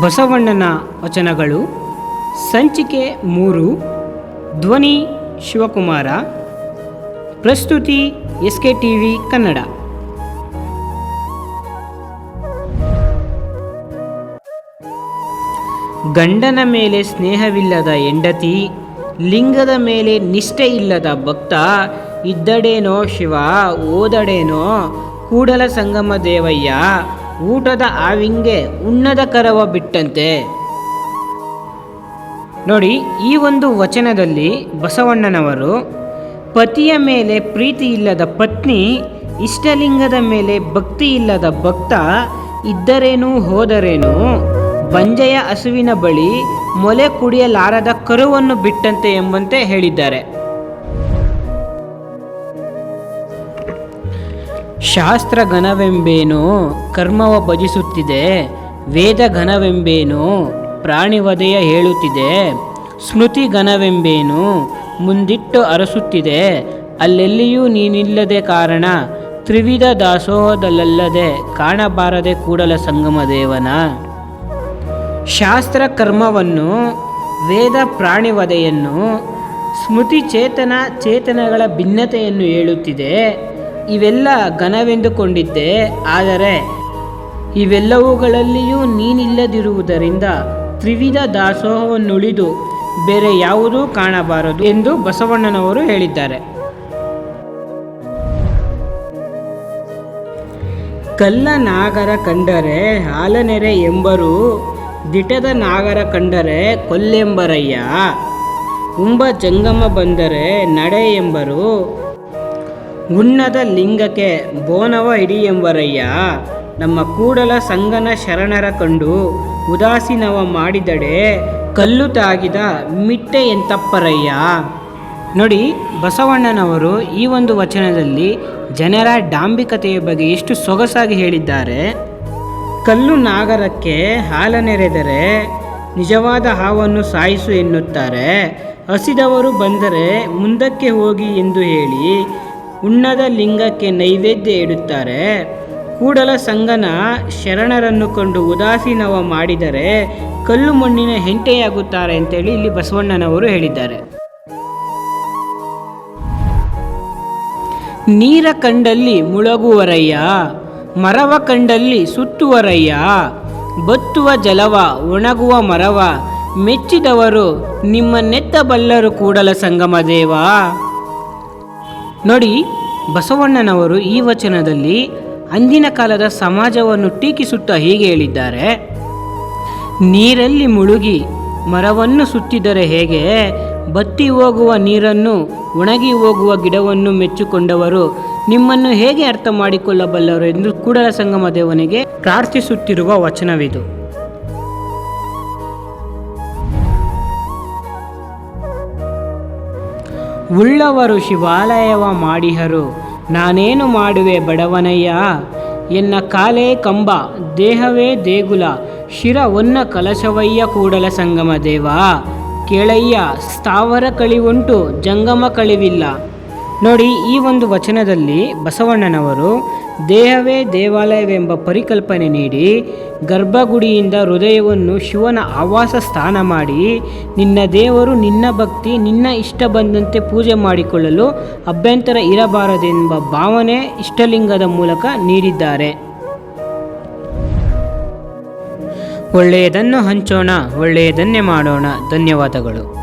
ಬಸವಣ್ಣನ ವಚನಗಳು, ಸಂಚಿಕೆ ಮೂರು, ಧ್ವನಿ ಶಿವಕುಮಾರ, ಪ್ರಸ್ತುತಿ S K T V Kannada. ಗಂಡನ ಮೇಲೆ ಸ್ನೇಹವಿಲ್ಲದ ಹೆಂಡತಿ, ಲಿಂಗದ ಮೇಲೆ ನಿಷ್ಠೆ ಇಲ್ಲದ ಭಕ್ತ, ಇದ್ದಡೇನೋ ಶಿವ, ಓದಡೇನೋ ಕೂಡಲ ಸಂಗಮ ದೇವಯ್ಯ ಊಟದ ಆವಿಂಗೆ ಉಣ್ಣದ ಕರವ ಬಿಟ್ಟಂತೆ. ನೋಡಿ, ಈ ಒಂದು ವಚನದಲ್ಲಿ ಬಸವಣ್ಣನವರು ಪತಿಯ ಮೇಲೆ ಪ್ರೀತಿ ಇಲ್ಲದ ಪತ್ನಿ, ಇಷ್ಟಲಿಂಗದ ಮೇಲೆ ಭಕ್ತಿ ಇಲ್ಲದ ಭಕ್ತ, ಇದ್ದರೇನು ಹೋದರೇನು ಬಂಜೆಯ ಹಸುವಿನ ಬಳಿ ಮೊಲೆ ಕುಡಿಯಲಾರದ ಕರುವನ್ನು ಬಿಟ್ಟಂತೆ ಎಂಬಂತೆ ಹೇಳಿದ್ದಾರೆ. ಶಾಸ್ತ್ರ ಘನವೆಂಬೇನು ಕರ್ಮವ ಭಜಿಸುತ್ತಿದೆ ವೇದ ಘನವೆಂಬೇನು ಪ್ರಾಣಿವಧೆಯ ಹೇಳುತ್ತಿದೆ ಸ್ಮೃತಿ ಘನವೆಂಬೇನು ಮುಂದಿಟ್ಟು ಅರಸುತ್ತಿದೆ, ಅಲ್ಲೆಲ್ಲಿಯೂ ನೀನಿಲ್ಲದೆ ಕಾರಣ, ತ್ರಿವಿಧ ದಾಸೋಹದಲ್ಲದೆ ಕಾಣಬಾರದೆ ಕೂಡಲ ಸಂಗಮ ದೇವನ. ಶಾಸ್ತ್ರ ಕರ್ಮವನ್ನು ವೇದ ಪ್ರಾಣಿವಧೆಯನ್ನು ಸ್ಮೃತಿ ಚೇತನ ಚೇತನಗಳ ಭಿನ್ನತೆಯನ್ನು ಹೇಳುತ್ತಿದೆ ಇವೆಲ್ಲ ಘನವೆಂದುಕೊಂಡಿದ್ದೆ, ಆದರೆ ಇವೆಲ್ಲವುಗಳಲ್ಲಿಯೂ ನೀನಿಲ್ಲದಿರುವುದರಿಂದ ತ್ರಿವಿಧ ದಾಸೋಹವನ್ನುಳಿದು ಬೇರೆ ಯಾವುದೂ ಕಾಣಬಾರದು ಎಂದು ಬಸವಣ್ಣನವರು ಹೇಳಿದ್ದಾರೆ. ಕಲ್ಲ ನಾಗರ ಕಂಡರೆ ಹಾಲನೆರೆ ಎಂಬರು, ದಿಟದ ನಾಗರ ಕಂಡರೆ ಕೊಲ್ಲೆಂಬರಯ್ಯ, ಉಂಬ ಜಂಗಮ ಬಂದರೆ ನಡೆ ಎಂಬರು ಉನ್ನದ ಲಿಂಗಕ್ಕೆ ಬೋನವ ಇಡಿ ಎಂಬರಯ್ಯ ನಮ್ಮ ಕೂಡಲ ಸಂಗನ ಶರಣರ ಕಂಡು ಉದಾಸೀನವ ಮಾಡಿದಡೆ ಕಲ್ಲು ತಾಗಿದ ಮಿಟ್ಟೆ ಎಂತಪ್ಪರಯ್ಯ. ನೋಡಿ, ಬಸವಣ್ಣನವರು ಈ ಒಂದು ವಚನದಲ್ಲಿ ಜನರ ಡಾಂಬಿಕತೆಯ ಬಗ್ಗೆ ಎಷ್ಟು ಸೊಗಸಾಗಿ ಹೇಳಿದ್ದಾರೆ. ಕಲ್ಲು ನಾಗರಕ್ಕೆ ಹಾಲನೆರೆದರೆ ನಿಜವಾದ ಹಾವನ್ನು ಸಾಯಿಸು ಎನ್ನುತ್ತಾರೆ. ಹಸಿದವರು ಬಂದರೆ ಮುಂದಕ್ಕೆ ಹೋಗಿ ಎಂದು ಹೇಳಿ ಉಣ್ಣದ ಲಿಂಗಕ್ಕೆ ನೈವೇದ್ಯ ಇಡುತ್ತಾರೆ. ಕೂಡಲ ಸಂಗನ ಶರಣರನ್ನು ಕಂಡು ಉದಾಸೀನವ ಮಾಡಿದರೆ ಕಲ್ಲು ಮಣ್ಣಿನ ಹೆಂಟೆಯಾಗುತ್ತಾರೆ ಅಂತೇಳಿ ಇಲ್ಲಿ ಬಸವಣ್ಣನವರು ಹೇಳಿದ್ದಾರೆ. ನೀರ ಕಂಡಲ್ಲಿ ಮುಳಗುವರಯ್ಯ, ಮರವ ಕಂಡಲ್ಲಿ ಸುತ್ತುವರಯ್ಯ, ಬತ್ತುವ ಜಲವ ಒಣಗುವ ಮರವ, ಮೆಚ್ಚಿದವರು ನಿಮ್ಮ ನೆತ್ತ ಬಲ್ಲರು ಕೂಡಲ ಸಂಗಮ ದೇವ ನೋಡಿ, ಬಸವಣ್ಣನವರು ಈ ವಚನದಲ್ಲಿ ಅಂದಿನ ಕಾಲದ ಸಮಾಜವನ್ನು ಟೀಕಿಸುತ್ತಾ ಹೀಗೆ ಹೇಳಿದ್ದಾರೆ. ನೀರಲ್ಲಿ ಮುಳುಗಿ ಮರವನ್ನು ಸುತ್ತಿದರೆ ಹೇಗೆ? ಬತ್ತಿ ಹೋಗುವ ನೀರನ್ನು ಒಣಗಿ ಹೋಗುವ ಗಿಡವನ್ನು ಮೆಚ್ಚಿಕೊಂಡವರು ನಿಮ್ಮನ್ನು ಹೇಗೆ ಅರ್ಥ ಮಾಡಿಕೊಳ್ಳಬಲ್ಲರು ಎಂದು ಕೂಡಲ ಸಂಗಮ ದೇವನಿಗೆ ಪ್ರಾರ್ಥಿಸುತ್ತಿರುವ ವಚನವಿದು. ಉಳ್ಳವರು ಶಿವಾಲಯವ ಮಾಡಿಹರು. ನಾನೇನು ಮಾಡುವೆ ಬಡವನಯ್ಯ? ಎನ್ನ ಕಾಲೇ ಕಂಬ, ದೇಹವೇ ದೇಗುಲ, ಶಿರ ಒನ್ನ ಕಲಶವಯ್ಯ ಕೂಡಲ ಸಂಗಮ ದೇವ. ಕೇಳಯ್ಯ, ಸ್ಥಾವರ ಕಳಿವುಂಟು ಜಂಗಮ ಕಳಿವಿಲ್ಲ. ನೋಡಿ, ಈ ಒಂದು ವಚನದಲ್ಲಿ ಬಸವಣ್ಣನವರು, ದೇಹವೇ ದೇವಾಲಯವೆಂಬ ಪರಿಕಲ್ಪನೆ ನೀಡಿ, ಗರ್ಭಗುಡಿಯಿಂದ ಹೃದಯವನ್ನು ಶಿವನ ಆವಾಸ ಸ್ಥಾನ ಮಾಡಿ, ನಿನ್ನ ದೇವರು ನಿನ್ನ ಭಕ್ತಿ, ನಿನ್ನ ಇಷ್ಟ ಬಂದಂತೆ ಪೂಜೆ ಮಾಡಿಕೊಳ್ಳಲು ಅಭ್ಯಂತರ ಇರಬಾರದೆಂಬ ಭಾವನೆ ಇಷ್ಟಲಿಂಗದ ಮೂಲಕ ನೀಡಿದ್ದಾರೆ. ಒಳ್ಳೆಯದನ್ನು ಹಂಚೋಣ, ಒಳ್ಳೆಯದನ್ನೇ ಮಾಡೋಣ. ಧನ್ಯವಾದಗಳು.